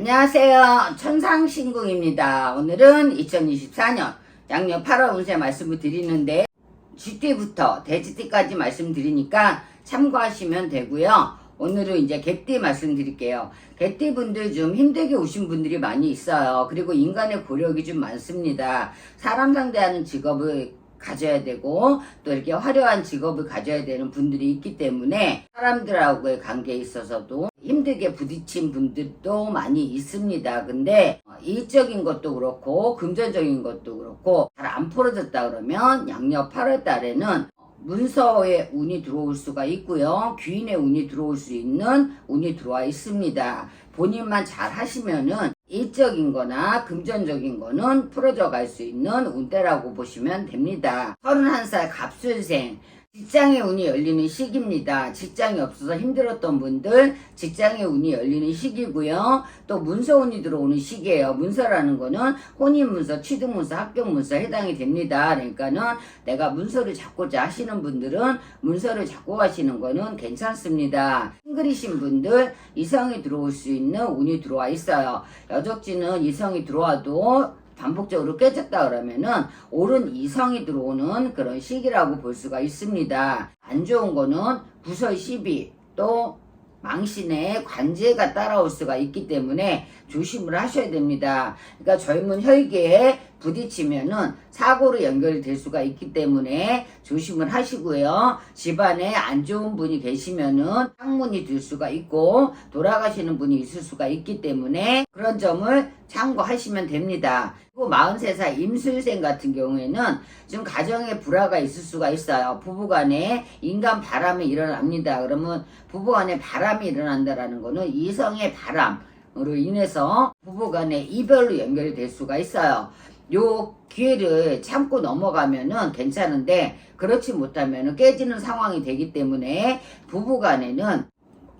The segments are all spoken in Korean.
안녕하세요. 천상신궁입니다. 오늘은 2024년 양력 8월 운세 말씀을 드리는데 쥐띠부터 대지띠까지 말씀드리니까 참고하시면 되고요. 오늘은 이제 개띠 말씀드릴게요. 개띠 분들 좀 힘들게 오신 분들이 많이 있어요. 그리고 인간의 고력이 좀 많습니다. 사람 상대하는 직업을 가져야 되고 또 이렇게 화려한 직업을 가져야 되는 분들이 있기 때문에 사람들하고의 관계에 있어서도 힘들게 부딪힌 분들도 많이 있습니다. 근데 어, 일적인 것도 그렇고 금전적인 것도 그렇고 잘 안 풀어졌다 그러면 양력 8월 달에는 문서에 운이 들어올 수가 있고요. 귀인의 운이 들어올 수 있는 운이 들어와 있습니다. 본인만 잘 하시면은 일적인 거나 금전적인 거는 풀어져 갈 수 있는 운대라고 보시면 됩니다. 31살 갑술생. 직장의 운이 열리는 시기입니다. 직장이 없어서 힘들었던 분들 직장의 운이 열리는 시기고요. 또 문서 운이 들어오는 시기예요. 문서라는 거는 혼인 문서, 취득 문서, 합격 문서 해당이 됩니다. 그러니까는 내가 문서를 잡고자 하시는 분들은 문서를 잡고 가시는 거는 괜찮습니다. 싱글이신 분들 이성이 들어올 수 있는 운이 들어와 있어요. 여적지는 이성이 들어와도 반복적으로 깨졌다 그러면은 옳은 이성이 들어오는 그런 시기라고 볼 수가 있습니다. 안 좋은 거는 구설 시비 또 망신의 관제가 따라올 수가 있기 때문에 조심을 하셔야 됩니다. 그러니까 젊은 혈기에 부딪히면은 사고로 연결될 수가 있기 때문에 조심을 하시고요. 집안에 안 좋은 분이 계시면은 창문이 들 수가 있고 돌아가시는 분이 있을 수가 있기 때문에 그런 점을 참고하시면 됩니다. 그리고 43살 임술생 같은 경우에는 좀 가정에 불화가 있을 수가 있어요. 부부간에 인간 바람이 일어납니다. 그러면 부부간에 바람이 일어난다라는 거는 이성의 바람 으로 인해서 부부간에 이별로 연결이 될 수가 있어요. 요 기회를 참고 넘어가면은 괜찮은데 그렇지 못하면은 깨지는 상황이 되기 때문에 부부간에는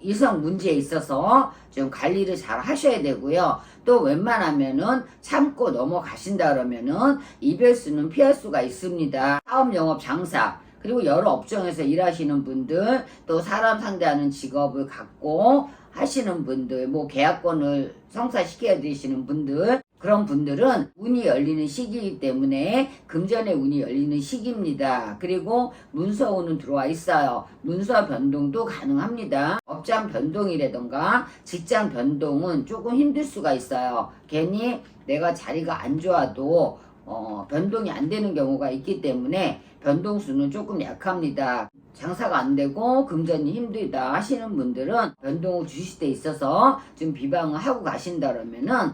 이성 문제에 있어서 좀 관리를 잘 하셔야 되고요. 또 웬만하면은 참고 넘어가신다 그러면은 이별수는 피할 수가 있습니다. 사업, 영업, 장사 그리고 여러 업종에서 일하시는 분들 또 사람 상대하는 직업을 갖고 하시는 분들 뭐 계약권을 성사시켜야 되시는 분들 그런 분들은 운이 열리는 시기이기 때문에 금전의 운이 열리는 시기입니다. 그리고 문서운은 들어와 있어요. 문서 변동도 가능합니다. 업장 변동이라던가 직장 변동은 조금 힘들 수가 있어요. 괜히 내가 자리가 안 좋아도 어, 변동이 안 되는 경우가 있기 때문에 변동수는 조금 약합니다. 장사가 안 되고 금전이 힘들다 하시는 분들은 변동을 주실 때 있어서 좀 비방을 하고 가신다 그러면은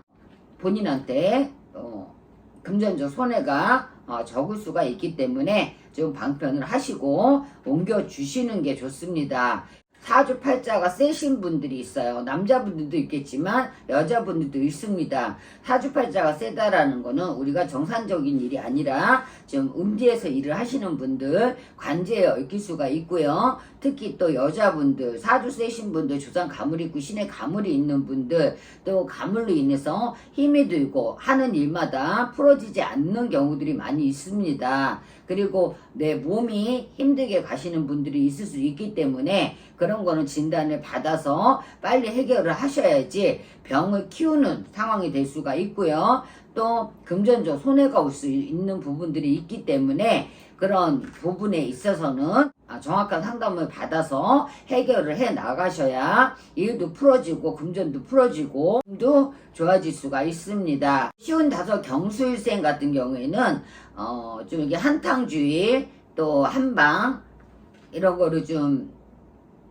본인한테 어, 금전적 손해가 어, 적을 수가 있기 때문에 좀 방편을 하시고 옮겨 주시는 게 좋습니다. 사주 팔자가 세신 분들이 있어요. 남자분들도 있겠지만 여자분들도 있습니다. 사주 팔자가 세다라는 거는 우리가 정상적인 일이 아니라 좀 음지에서 일을 하시는 분들 관제에 얽힐 수가 있고요. 특히 또 여자분들 사주 세신 분들 조상 가물이 있고 신의 가물이 있는 분들 또 가물로 인해서 힘이 들고 하는 일마다 풀어지지 않는 경우들이 많이 있습니다. 그리고 내 몸이 힘들게 가시는 분들이 있을 수 있기 때문에 그런 거는 진단을 받아서 빨리 해결을 하셔야지 병을 키우는 상황이 될 수가 있고요. 또 금전적 손해가 올 수 있는 부분들이 있기 때문에 그런 부분에 있어서는 아, 정확한 상담을 받아서 해결을 해 나가셔야 일도 풀어지고 금전도 풀어지고 도 좋아질 수가 있습니다. 쉬운 다섯 경술생 같은 경우에는 어, 좀 이게 한탕주의 또 한방 이런 거를 좀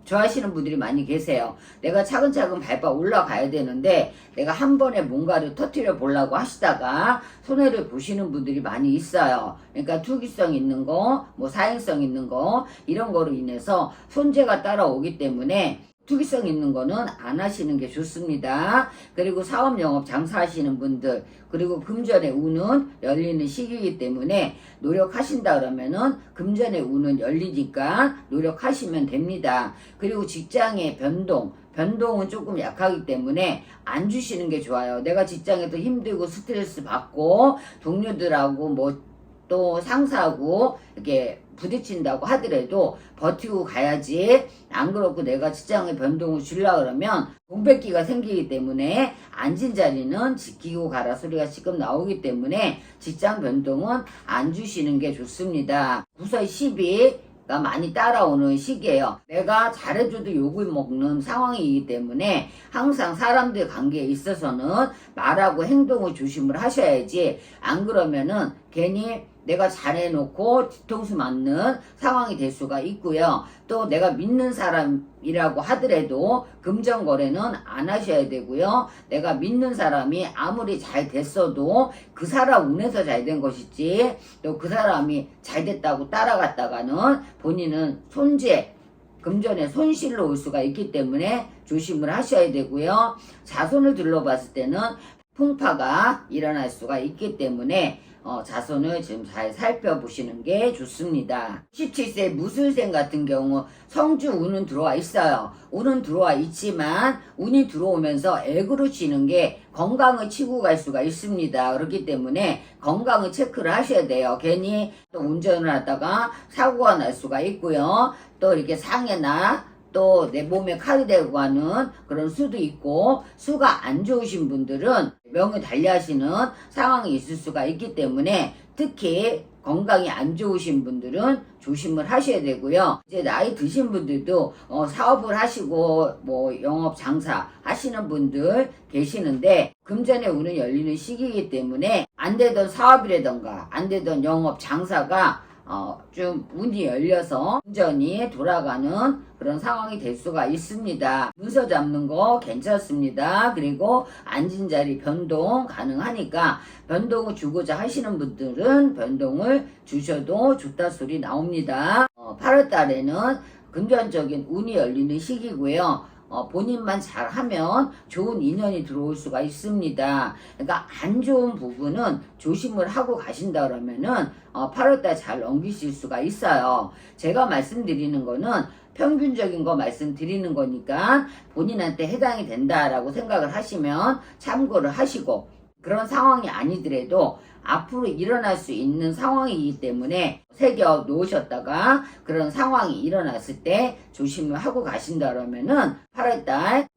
좋아하시는 분들이 많이 계세요. 내가 차근차근 밟아 올라가야 되는데 내가 한 번에 뭔가를 터트려 보려고 하시다가 손해를 보시는 분들이 많이 있어요. 그러니까 투기성 있는 거, 뭐 사행성 있는 거 이런 거로 인해서 손재가 따라오기 때문에 투기성 있는 거는 안 하시는 게 좋습니다. 그리고 사업, 영업, 장사하시는 분들, 그리고 금전의 운은 열리는 시기이기 때문에 노력하신다 그러면은 금전의 운은 열리니까 노력하시면 됩니다. 그리고 직장의 변동, 변동은 조금 약하기 때문에 안 주시는 게 좋아요. 내가 직장에서 힘들고 스트레스 받고 동료들하고 뭐 또 상사하고 이렇게 부딪힌다고 하더라도 버티고 가야지 안 그렇고 내가 직장의 변동을 주려 그러면 공백기가 생기기 때문에 앉은 자리는 지키고 가라 소리가 지금 나오기 때문에 직장 변동은 안 주시는 게 좋습니다. 구설 10이 가 많이 따라오는 시기예요. 내가 잘해줘도 욕을 먹는 상황이기 때문에 항상 사람들 관계에 있어서는 말하고 행동을 조심을 하셔야지 안 그러면은 괜히 내가 잘해놓고 뒤통수 맞는 상황이 될 수가 있고요. 또 내가 믿는 사람이라고 하더라도 금전거래는 안 하셔야 되고요. 내가 믿는 사람이 아무리 잘 됐어도 그 사람 운에서 잘 된 것이지 또 그 사람이 잘 됐다고 따라갔다가는 본인은 손재 금전에 손실로 올 수가 있기 때문에 조심을 하셔야 되고요. 자손을 둘러봤을 때는 풍파가 일어날 수가 있기 때문에 어, 자손을 지금 잘 살펴보시는 게 좋습니다. 17세 무술생 같은 경우 성주 운은 들어와 있어요. 운은 들어와 있지만 운이 들어오면서 액으로 치는 게 건강을 치고 갈 수가 있습니다. 그렇기 때문에 건강을 체크를 하셔야 돼요. 괜히 또 운전을 하다가 사고가 날 수가 있고요. 또 이렇게 상해나 또 내 몸에 칼이 되고 가는 그런 수도 있고 수가 안 좋으신 분들은 명을 달리하시는 상황이 있을 수가 있기 때문에 특히 건강이 안 좋으신 분들은 조심을 하셔야 되고요. 이제 나이 드신 분들도 어, 사업을 하시고 뭐 영업 장사 하시는 분들 계시는데 금전의 운은 열리는 시기이기 때문에 안 되던 사업이라던가 안 되던 영업 장사가 어, 좀 운이 열려서 운전이 돌아가는 그런 상황이 될 수가 있습니다. 문서 잡는 거 괜찮습니다. 그리고 앉은 자리 변동 가능하니까 변동을 주고자 하시는 분들은 변동을 주셔도 좋다 소리 나옵니다. 어, 8월 달에는 금전적인 운이 열리는 시기고요. 어, 본인만 잘하면 좋은 인연이 들어올 수가 있습니다. 그러니까 안 좋은 부분은 조심을 하고 가신다 그러면은 어, 8월달 잘 넘기실 수가 있어요. 제가 말씀드리는 거는 평균적인 거 말씀드리는 거니까 본인한테 해당이 된다라고 생각을 하시면 참고를 하시고 그런 상황이 아니더라도 앞으로 일어날 수 있는 상황이기 때문에 새겨 놓으셨다가 그런 상황이 일어났을 때 조심을 하고 가신다 그러면은 8월달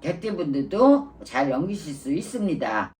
객대분들도 잘 넘기실 수 있습니다.